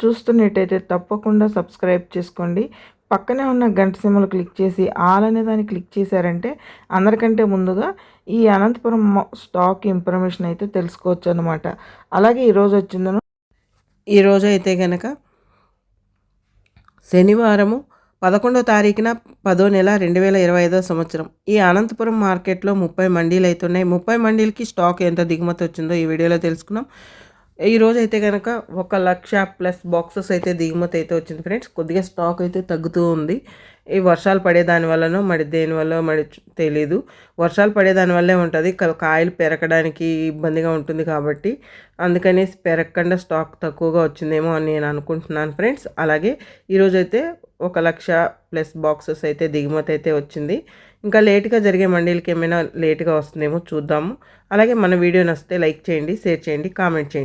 చూస్తున్నట్టయితే తప్పకుండా సబ్స్క్రైబ్ చేసుకోండి. పక్కనే ఉన్న గంట సిమ్మలు క్లిక్ చేసి ఆల్ అనే దాన్ని క్లిక్ చేశారంటే అందరికంటే ముందుగా ఈ అనంతపురం స్టాక్ ఇన్ఫర్మేషన్ అయితే తెలుసుకోవచ్చు అనమాట అలాగే ఈరోజు వచ్చిందను ఈరోజు అయితే కనుక శనివారము పదకొండో తారీఖున పదో నెల రెండు వేల ఇరవై ఐదో సంవత్సరం. ఈ అనంతపురం మార్కెట్లో ముప్పై మండీలు అవుతున్నాయి ముప్పై మండీలకి స్టాక్ ఎంత దిగుమతి వచ్చిందో ఈ వీడియోలో తెలుసుకున్నాం. ఈరోజు అయితే కనుక ఒక లక్ష ప్లస్ బాక్సెస్ అయితే దిగుమతి అయితే వచ్చింది ఫ్రెండ్స్. కొద్దిగా స్టాక్ అయితే తగ్గుతూ ఉంది. ఈ వర్షాలు పడే వల్లనో మరి దేని వల్ల మరి తెలీదు. వర్షాలు పడేదాని వల్లే ఉంటుంది. కాయలు పెరగడానికి ఇబ్బందిగా ఉంటుంది కాబట్టి అందుకని పెరగకుండా స్టాక్ తక్కువగా వచ్చిందేమో అని నేను అనుకుంటున్నాను ఫ్రెండ్స్. అలాగే ఈరోజు అయితే ఒక లక్ష ప్లస్ బాక్సెస్ అయితే దిగుమతి అయితే వచ్చింది. ఇంకా లేట్గా జరిగే మండీలకి ఏమైనా లేట్గా వస్తుందేమో చూద్దాము. అలాగే మన వీడియో నచ్చితే లైక్ చేయండి షేర్ చేయండి కామెంట్ చేయండి.